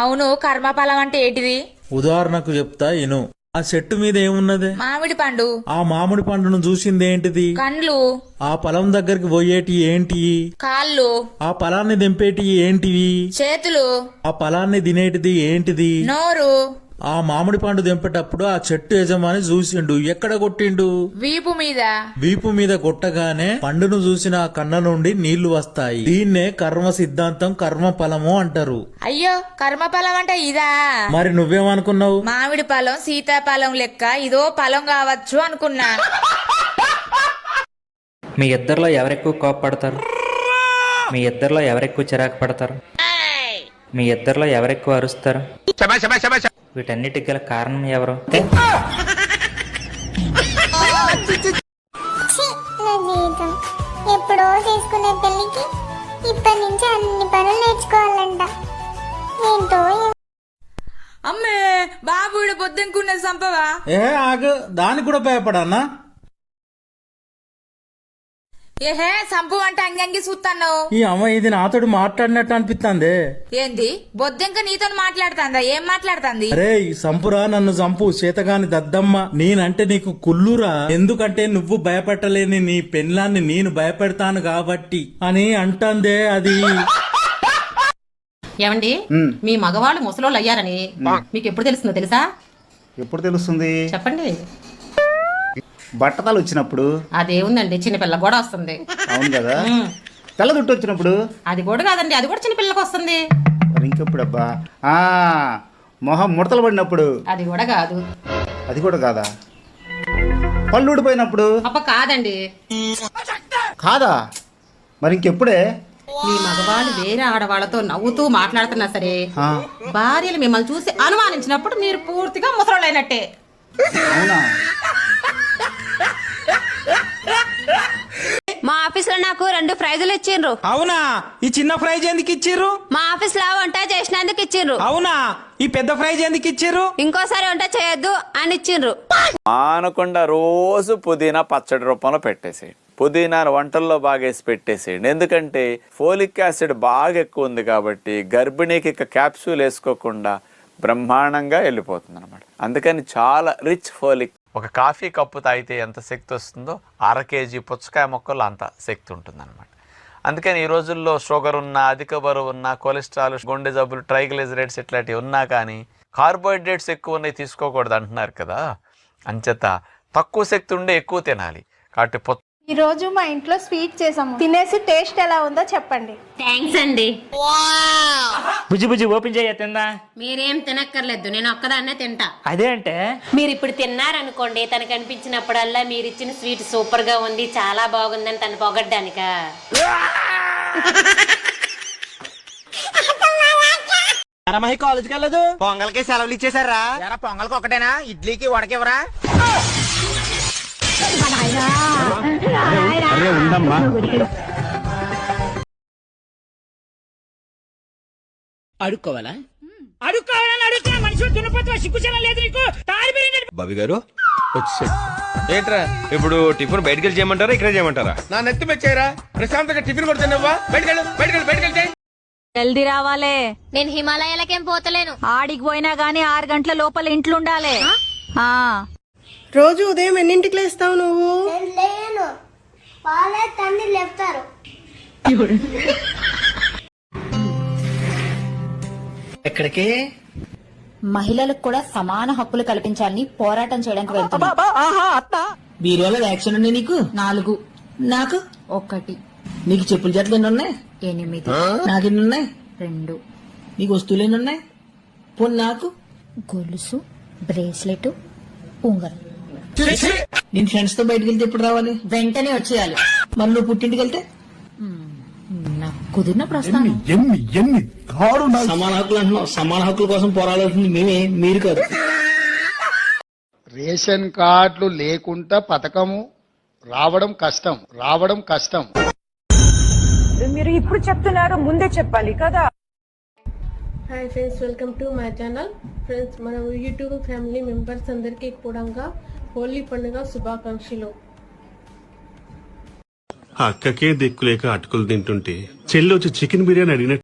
అవును కర్మఫలం అంటే ఏంటిది? ఉదాహరణకు చెప్తా ఇను. ఆ చెట్టు మీద ఏమున్నది? మామిడి పండు. ఆ మామిడి పండును చూసింది ఏంటిది? కండ్లు. ఆ పొలం దగ్గరికి పోయేటి ఏంటి? కాళ్ళు. ఆ పొలాన్ని దింపేటి ఏంటివి? చేతులు. ఆ పొలాన్ని తినేటిది ఏంటిది? నోరు. ఆ మామిడి పండు దింపేటప్పుడు ఆ చెట్టు యజమాని చూసిండు. ఎక్కడ కొట్టిండు? వీపు మీద. వీపు మీద కొట్టగానే పండును చూసిన ఆ కన్న నుండి నీళ్ళు వస్తాయి. దీన్నే కర్మ సిద్ధాంతం కర్మ ఫలము అంటారు. అయ్యో కర్మఫలం అంటే ఇదా? మరి నువ్వేమనుకున్నావు? మామిడి పழం సీతాఫలం లెక్క ఇదో ఫలం కావచ్చు అనుకున్నా. మీ ఇద్దరిలో ఎవరెక్కువ కోపపడతారు? మీ ఇద్దరిలో ఎవరెక్కువ చిరాకు పడతారు? మీ ఇద్దరిలో ఎవరెక్కువ అరుస్తారు? వీటన్నిటికి గల కారణం ఎవరు? ఎప్పుడో చేసుకునే పెళ్ళికి ఇప్పటి నుంచి అన్ని పనులు నేర్చుకోవాలంట. ఏంటో. అమ్మే బాబుడు పొద్దునుకున్నది సంపవా ఏ ఆగు. దానికి కూడా భయపడన్నా? ఏహే సంపు అంటే అంగంగి చూస్తాను ఈ అమ్మ ఇది నాతోటి మాట్లాడినట్టు అనిపిస్తుంది ఏంది? బొద్దెంక నీతో మాట్లాడుతాందా? ఏం మాట్లాడుతాంది? అరే సంపురా నన్ను చంపు చేతగాని దద్దమ్మ. నేనంటే నీకు కుల్లురా ఎందుకంటే నువ్వు భయపెట్టలేని నీ పెళ్ళాన్ని నేను భయపెడతాను కాబట్టి అని అంటాందే అది. ఏమండి? మీ మగవాళ్ళు ముసలోళ్ళు అయ్యారని మీకు ఎప్పుడు తెలుస్తుందో తెలుసా? ఎప్పుడు తెలుస్తుంది? చెప్పండి. బట్టతలు వచ్చినప్పుడు? అదేముందండి చిన్నపిల్ల కూడా వస్తుంది. అవును కదా? తెల్ల దుట్టు వచ్చినప్పుడు? అది కూడా కాదండి అది కూడా చిన్నపిల్లకి వస్తుంది. మరి ఇంకెప్పుడు అబ్బా ఆ, మొహం ముడతలు పడినప్పుడు? అది కూడా కాదు. అది కూడా కాదా? పళ్ళు ఊడిపోయినప్పుడు? అప్ప కాదండి. కాదా? మరి ఇంకెప్పుడే? మీ మగవాళ్ళు వేరే ఆడవాళ్ళతో నవ్వుతూ మాట్లాడుతున్నా సరే భార్యలు మిమ్మల్ని చూసి అనుమానించినప్పుడు మీరు పూర్తిగా ముసలోళ్ళు అయినట్టే అవునా? మా ఆఫీస్లో నాకు రెండు ప్రైజులు ఇచ్చిండ్రు. అవునా? ఈ చిన్న ప్రైజ్ ఎందుకు ఇచ్చిర్రు? మా ఆఫీస్లో వంట చేసినందుకు ఇచ్చిండ్రు. అవునా? ఈ పెద్ద ప్రైజ్ ఎందుకు ఇచ్చిర్రు? ఇంకోసారి వంట చేయొద్దు అని ఇచ్చిండ్రు. మానకుండా రోజు పుదీనా పచ్చడి రూపంలో పెట్టేసేయండి. పుదీనాను వంటల్లో బాగా వేసి పెట్టేసేయండి. ఎందుకంటే ఫోలిక్ యాసిడ్ బాగా ఎక్కువ ఉంది కాబట్టి గర్భిణీకి ఇక క్యాప్సూల్ వేసుకోకుండా బ్రహ్మాండంగా వెళ్ళిపోతుంది అనమాట అందుకని చాలా రిచ్ ఫోలిక్ ఒక కాఫీ కప్పు తాగితే ఎంత శక్తి వస్తుందో అర కేజీ పుచ్చకాయ మొక్కలు అంత శక్తి ఉంటుంది అందుకని ఈ రోజుల్లో షుగర్ ఉన్నా అధిక బరువు ఉన్నా కొలెస్ట్రాల్ గుండె జబ్బులు ట్రైగ్లిజరైడ్స్ ఇట్లాంటివి ఉన్నా కానీ కార్బోహైడ్రేట్స్ ఎక్కువ ఉన్నాయి తీసుకోకూడదు అంటున్నారు కదా. అంచేత తక్కువ శక్తి ఉండే ఎక్కువ తినాలి. కాబట్టి పొ- ఈ రోజు మా ఇంట్లో స్వీట్ చేసాము. తినేసి టేస్ట్ ఎలా ఉందో చెప్పండి. థ్యాంక్స్ అండి. బుజ్జి బుజ్జి ఓపెన్ చేయ తిందా? మీరేం తినక్కర్లేదు నేను ఒక్కదాన్నే తింటా. అదే అంటే? మీరు ఇప్పుడు తిన్నారనుకోండి తనకు అనిపించినప్పుడల్లా మీరు ఇచ్చిన స్వీట్ సూపర్గా ఉంది చాలా బాగుందని తను పొగడ్డానిక? కాలేజ్కి వెళ్ళదు పొంగల్కి సెలవులు ఇచ్చేసారా పొంగల్కి ఒకటేనా ఇడ్లీకి వడకెవరా అడుక్కోవాలా? అడుక్కోవాలని అడుగుతున్నా మనిషి దున్నపోతున్నా సిగ్గుచలం లేదు నీకు? బాబు గారు ఏంట్రా ఇప్పుడు టిఫిన్ బయటకు వెళ్ళి చేయమంటారా ఇక్కడ చేయమంటారా? నా నెత్తి మెచ్చారా ప్రశాంతంగా టిఫిన్ కూడా తిన్నావా బయటకెళ్ళు బయటకెళ్ళు బయటకెళ్తే. జల్దీ రావాలే. నేను హిమాలయాలకేం పోతలేను. ఆడికి పోయినా గానీ ఆరు గంటల లోపల ఇంట్లో ఉండాలి ఆ. రోజు ఉదయం ఎన్నింటికి లేస్తావు నువ్వు? నేను లేను. వాళ్ళే తండ్రి లేపుతారు. ఎక్కడికి? మహిళలకు కూడా సమాన హక్కులు కల్పించాలని పోరాటం చేయడానికి వెళ్తున్నా. వీరి వల్ల యాక్షన్ ఉన్నాయి నీకు? నాలుగు. నాకు? ఒకటి. నీకు చెప్పుల జట్లు ఎన్ని ఉన్నాయి? ఎనిమిది. నాకు ఎన్ని ఉన్నాయి? రెండు. నీకు వస్తువులు ఎన్ని ఉన్నాయి? పోనీ నాకు? గొలుసు బ్రేస్లెట్ ఉంగరం. నేను ఫ్రెండ్స్తో బయటకు వెళ్తే ఎప్పుడు రావాలి? వెంటనే వచ్చేయాలి. మరి నువ్వు పుట్టింటికి వెళ్తే? నాకు కుదిరినప్పుడు వస్తాను సమాన హక్కులు అంటున్నావు. సమాన హక్కుల కోసం పోరాడాల్సింది మేమే మీరు కాదు. రేషన్ కార్డులు లేకుండా పథకము రావడం కష్టం రావడం కష్టం. మీరు ఇప్పుడు చెప్తున్నారు ముందే చెప్పాలి కదా. Hi friends welcome to my channel friends మన యూట్యూబ్ ఫ్యామిలీ మెంబర్స్ అందరికీ కూడా హోలీ పండుగ శుభాకాంక్షలు. అక్కకే దిక్కులేక అటుకులు తింటుంటే చెల్లి వచ్చి చికెన్ బిర్యానీ అడిగినట్టు